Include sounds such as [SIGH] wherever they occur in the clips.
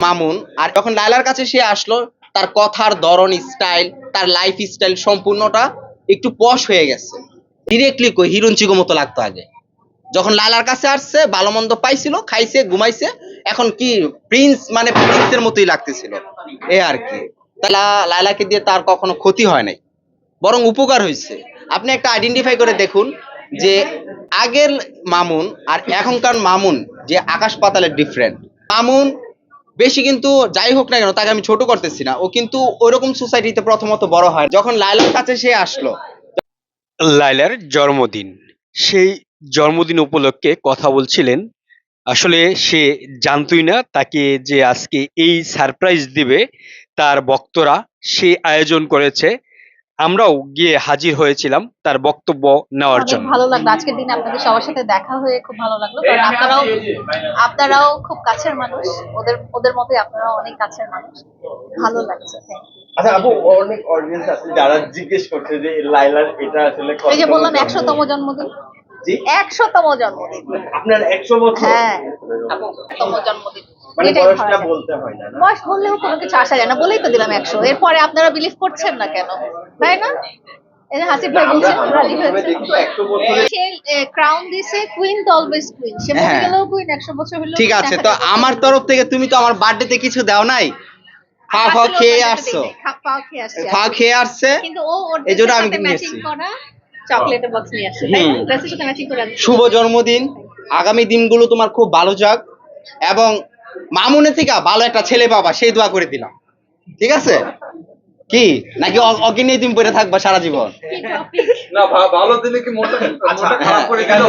মামুন, আর যখন লায়লার কাছে সে আসলো, তার কথার ধরন, স্টাইল, তার লাইফ স্টাইল সম্পূর্ণটা একটু পশ হয়ে গেছে। ডিরেক্টলি কই হিরোন চিগো মতো লাগতো আগে। যখন লায়লার কাছে আসছে ভালো মন্দ পাইছিল, খাইছে, ঘুমাইছে, এখন কি প্রিন্স মানে প্রিন্সের মতোই লাগতেছিল। এ আর কি। তাহলে লায়লাকে দিয়ে তার কখনো ক্ষতি হয় নাই। বরং উপকার হয়েছে। আপনি একটা আইডেন্টিফাই করে দেখুন যে আগের মামুন আর এখনকার মামুন যে আকাশ পাতালের ডিফারেন্ট মামুন বেশি কিন্তু যাই হোক না কেন, তাকে আমি ছোট করতেছি না। ও কিন্তু ওইরকম সোসাইটিতে প্রথমত বড় হয়। যখন লাইলার কাছে সে আসলো লাইলার জন্মদিন। সেই জন্মদিন উপলক্ষে কথা বলছিলেন। আসলে সে জানতই না, তাকে যে আজকে এই সারপ্রাইজ দিবে, তার ভক্তরা সে আয়োজন করেছে। আমরাও গিয়ে হাজির হয়েছিলাম তার বক্তব্য নেওয়ার জন্য। ভালো লাগল। আজকের দিনে আপনাদের সবার সাথে দেখা হয়ে খুব ভালো লাগল। কারণ আপনারাও আপনারাও খুব কাছের মানুষ। ওদের ওদের মতোই আপনারাও অনেক কাছের মানুষ। ভালো লাগছে। আচ্ছা আপু অনেক অডিয়েন্স আছে যারা জিজ্ঞেস করছে যে লাইলার এটা আসলে এই যে বললাম জন্মদিন? একশোতম জন্মদিন। জি? একশোতম জন্মদিন। আপনার একশো বছর? হ্যাঁ। তম জন্মদিন। মানে। বলতে হয় না? বয়স বললেও কোনো কিছু আসা যায় না বলেই তো দিলাম একশো। এরপরে আপনারা বিলিভ করছেন না কেন? তাই না? এই ভাই বলছেন রাজি হয়েছে দেখি তো একশো বছরের সে ক্রাউন দিছে কুইন তো অলওয়েজ কুইন সে মরে হ্যাঁ। গেলেও কুইন একশো বছর হলেও ঠিক আছে তো আমার তরফ থেকে তুমি তো আমার বার্থডেতে কিছু দাও নাই? খেয়ে আসছো। খা- খেয়ে আসছে খাওয়া খেয়ে আসছে। কিন্তু ও ওর এই জন্য আমি নিয়ে এসেছি। করা বক্স নিয়ে আসছে তাই না? ড্রেসের সাথে ম্যাচিং করে শুভ জন্মদিন। আগামী দিনগুলো তোমার খুব ভালো যাক। এবং মামুনের থেকে ভালো একটা ছেলে পাবা সেই দোয়া করে দিলাম। ঠিক আছে? কি? নাকি অকে নিয়ে তুমি পড়ে থাকবা সারা জীবন? না ভালো দিলে কি মনটা আচ্ছা খারাপ করে দিল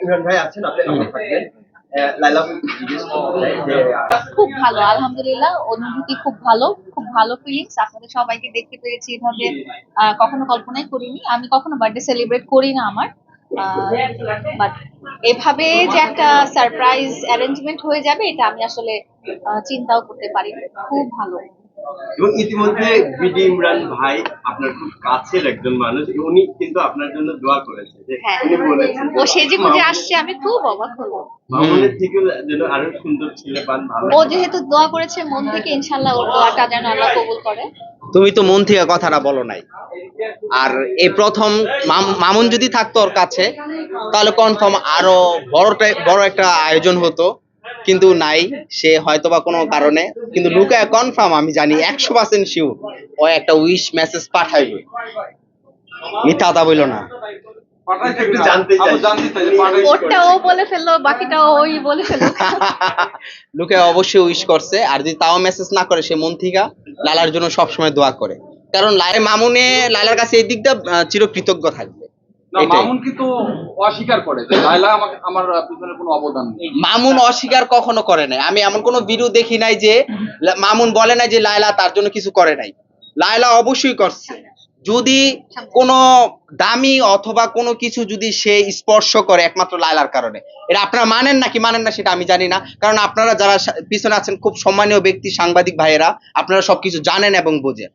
ইমরান ভাই আছেন আপনি আপনি থাকবেন। আহ, লাইলা আপু জিজ্ঞেস করতে চাই যে খুব ভালো আলহামদুলিল্লাহ। অনুভূতি খুব ভালো খুব ভালো ফিলিংস আপনাদের সবাইকে দেখতে পেরেছি এভাবে আহ, কখনো কল্পনাই করিনি। আমি কখনো বার্থডে সেলিব্রেট করি না আমার। বাট এভাবে যে একটা সারপ্রাইজ অ্যারেঞ্জমেন্ট হয়ে যাবে, এটা আমি আসলে চিন্তাও করতে পারি খুব ভালো। এবং ইতিমধ্যে বিডি ইমরান ভাই আপনার খুব কাছের একজন মানুষ উনি কিন্তু আপনার জন্য দোয়া করেছে যে হ্যাঁ। উনি বলেছেন ও সেজে গুজে আসছে আমি খুব অবাক হলো মামুনের থেকেও যেন আরও সুন্দর ছেলে পান ভালো ও যেহেতু দোয়া করেছে মন থেকে ইনশাল্লাহ ওর দোয়াটা যেন আল্লাহ কবুল করে। তুমি তো মন থেকে কথাটা বলো নাই। আর এই প্রথম মাম- মামুন যদি থাকতো ওর কাছে তাহলে কনফার্ম আরও বড়টা বড় একটা আয়োজন হতো। কিন্তু নাই সে হয়তোবা কোনো কারণে। কিন্তু লুকায় কনফার্ম আমি জানি একশো পার্সেন্ট শিওর ও একটা উইশ মেসেজ পাঠাইবে। মিথ্যা কথা বইল না। [LAUGHS] লুকে অবশ্যই উইশ করছে আর যদি তাও মেসেজ না করে সে মন থেকে লালার জন্য সবসময় দোয়া করে। কারণ লাইলা মামুনে লালার কাছে এই দিকটা চিরকৃতজ্ঞ থাকবে। মামুন অস্বীকার কখনো করে নাই। আমি এমন কোনো দেখি নাই যে মামুন বলে নাই যে লায়লা তার জন্য কিছু করে নাই। লায়লা অবশ্যই করছে। যদি কোনো দামি অথবা কোনো কিছু যদি সে স্পর্শ করে একমাত্র লায়লার কারণে। এটা আপনারা মানেন নাকি মানেন না সেটা আমি জানি না। কারণ আপনারা যারা পিছনে আছেন খুব সম্মানীয় ব্যক্তি সাংবাদিক ভাইয়েরা আপনারা সবকিছু জানেন এবং বোঝেন।